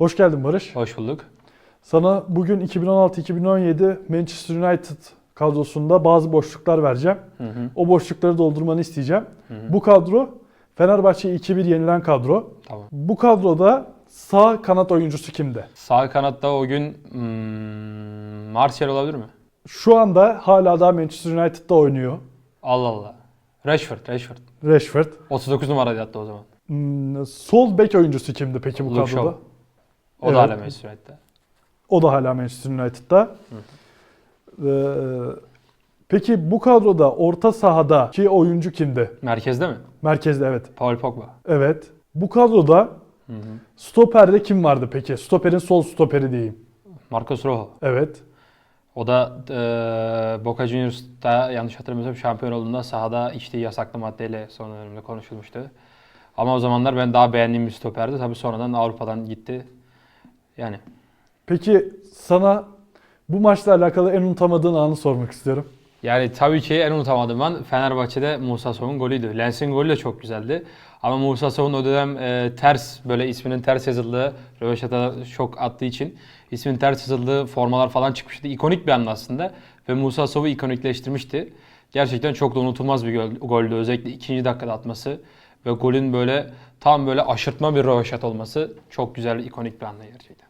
Hoş geldin Barış. Hoş bulduk. Sana bugün 2016-2017 Manchester United kadrosunda bazı boşluklar vereceğim. Hı hı, O boşlukları doldurmanı isteyeceğim. hı hı. Bu kadro Fenerbahçe 2-1 yenilen kadro. Tamam. Bu kadroda sağ kanat oyuncusu kimdi? Sağ kanatta o gün hmm, Martial olabilir mi? Şu anda hala da Manchester United'da oynuyor. Allah Allah. Rashford, Rashford. Rashford. 39 numaraydı hatta o zaman. Hmm, sol bek oyuncusu kimdi peki bu Luke kadroda? Shaw. O Evet. da hala Manchester United'da. O da hala Manchester United'da. Ee, peki bu kadroda orta sahadaki oyuncu kimdi? Merkezde mi? Merkezde evet. Paul Pogba. Evet. Bu kadroda Hı hı. stoperde kim vardı peki? Stoperin sol stoperi diyeyim. Marcos Rojo. Evet. O da e, Boca Juniors'ta yanlış hatırlamıyorsam şampiyon olduğunda sahada içtiği yasaklı maddeyle son dönemde konuşulmuştu. Ama o zamanlar ben daha beğendiğim bir stoperdi. Tabii sonradan Avrupa'dan gitti. Yani Peki sana bu maçla alakalı en unutamadığın anı sormak istiyorum. Yani tabii ki en unutamadığım an Fenerbahçe'de Musa Sow'un golüydü. Lens'in golü de çok güzeldi. Ama Musa Sow'un o dönem e, ters böyle isminin ters yazıldığı, röveşata şok attığı için isminin ters yazıldığı formalar falan çıkmıştı. İkonik bir an aslında ve Musa Sow'u ikonikleştirmişti. Gerçekten çok da unutulmaz bir gol, goldü. Özellikle ikinci dakikada atması ve golün böyle tam böyle aşırtma bir röveşat olması çok güzel, ikonik bir andı gerçekten.